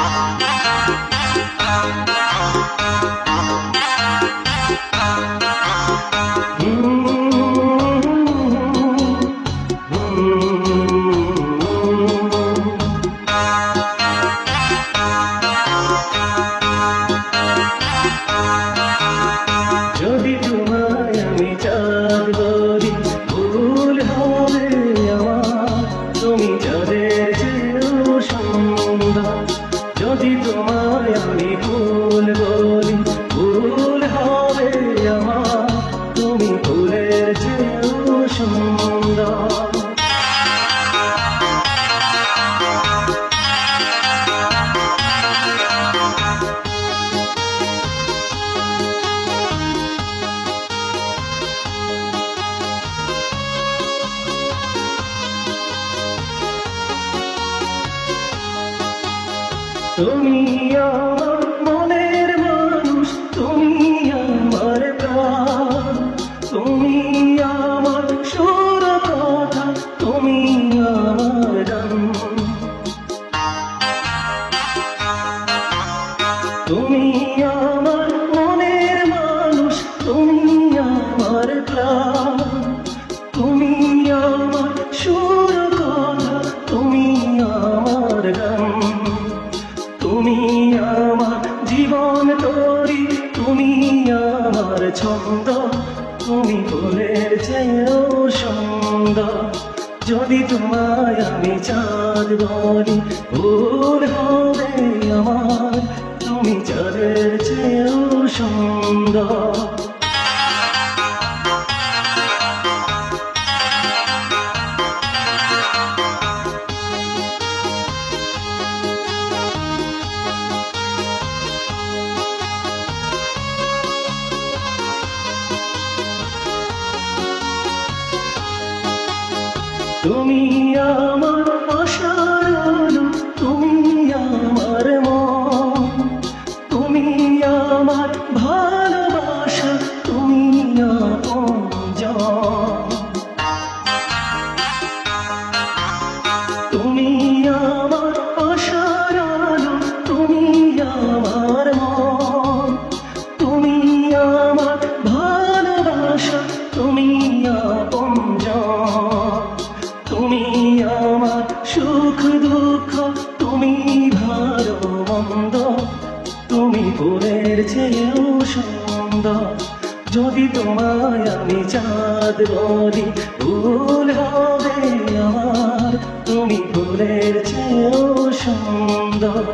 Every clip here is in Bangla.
যদি তুমি আমার মনের মানুষ তুমি আমার তুমি আমার সুর কথা তুমি আমার তুমি আমার তুমি আমার জীবন তরি, তুমি আমার ছন্দ। তুমি ফুলের চেয়েও সুন্দর যদি তোমায় আমি চাঁদ বলি ভুল হবে আমার। তুমি চাঁদের চেয়েও সুন্দর তুমি আমার আশার তুমি আমার মন। তুমি ভালো তুমি ফুলের চেয়েও সুন্দর যদি তোমায় আমি চাঁদ বলি ভুল হবে আমার, তুমি ফুলের চেয়েও সুন্দর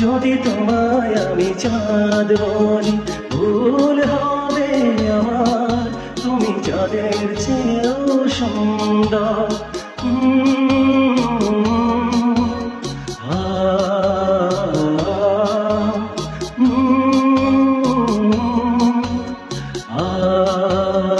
যদি তোমায় আমি চাঁদ বলি ভুল হবে আমার, তুমি চাঁদের চেয়েও সুন্দর Oh